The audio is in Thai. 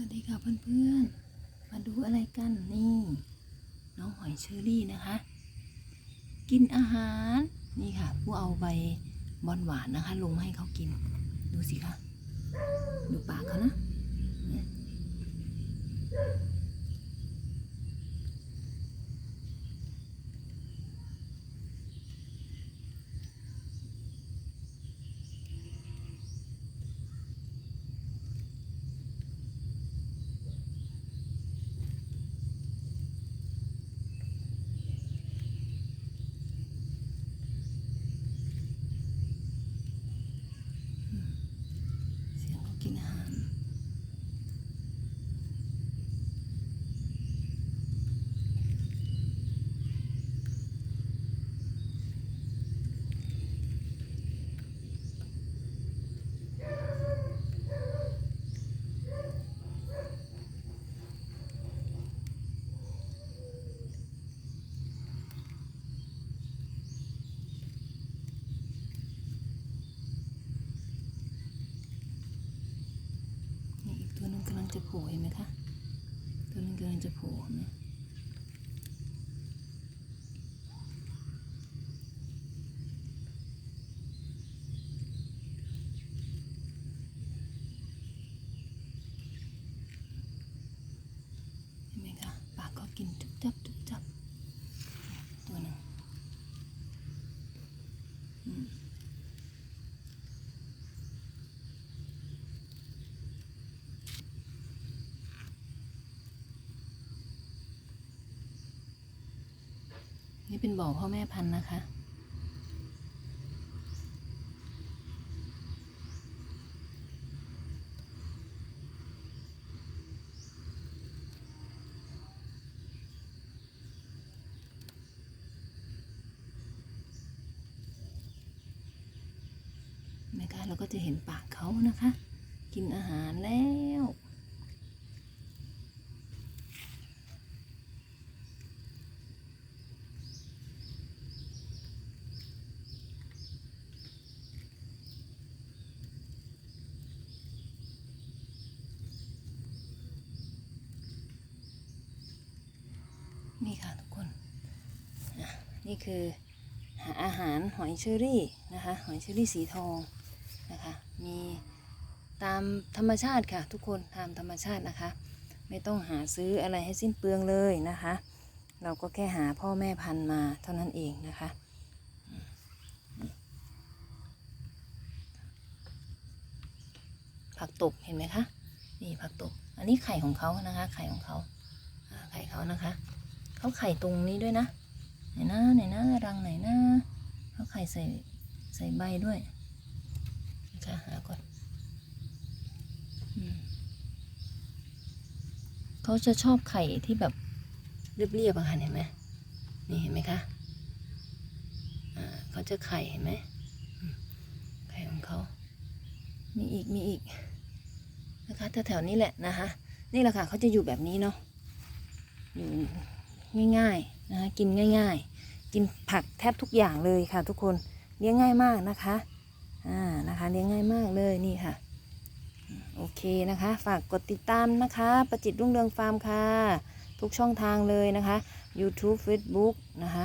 วัสดีค่ะเพื่อนๆ มาดูอะไรกันนี่ น้องหอยเชอรี่นะคะ กินอาหารนี่ค่ะ ผู้เอาใบบอนหวานนะคะ ลงมาให้เขากิน ดูสิคะ ดูปากเขานะ จะโผล่เห็นไหมคะ ตัวนึงกำลังจะโผล่เห็นไหมเห็นไหมคะ ปากก็กินจุบจับจุบจับ ตัวหนึ่งอืม นี่เป็นบ่อพ่อแม่พันธุ์นะคะนไหมคะ เราก็จะเห็นปากเขานะคะ กินอาหารแล้ว นี่ค่ะทุกคน นี่คือหาอาหารหอยเชอรี่นะคะหอยเชอรี่สีทองนะคะมีตามธรรมชาติค่ะ ทุกคนตามธรรมชาตินะคะ ไม่ต้องหาซื้ออะไรให้สิ้นเปลืองเลยนะคะ เราก็แค่หาพ่อแม่พันธุ์มาเท่านั้นเองนะคะผักตบเห็นไหมคะนี่ผักตบอันนี้ไข่ของเขานะคะ ไข่ของเขาไข่เขานะคะ เขาไข่ตรงนี้ด้วยนะ ไหนนะไหนนะรังไหนนะเขาไข่ใส่ใส่ใบด้วยนะคะหาก่อนเขาจะชอบไข่ที่แบบเรียบๆอะค่ะเห็นไหมนี่เห็นไหมคะอ่าเขาจะไข่เห็นไหมอืมไข่ของเขามีอีกมีอีกนะคะแถวๆนี้แหละนะคะนี่แหละค่ะเขาจะอยู่แบบนี้เนาะอยู่ ง่ายๆนะคะกินง่าย ๆ กินผักแทบทุกอย่างเลยค่ะ ทุกคนเลี้ยงง่ายมากนะคะอ่านะคะเลี้ยงง่ายมากเลยนี่ค่ะโอเคนะคะ ฝากกดติดตามนะคะ ประจิตรุ่งเรืองฟาร์มค่ะ ทุกช่องทางเลยนะคะ YouTube Facebook นะคะ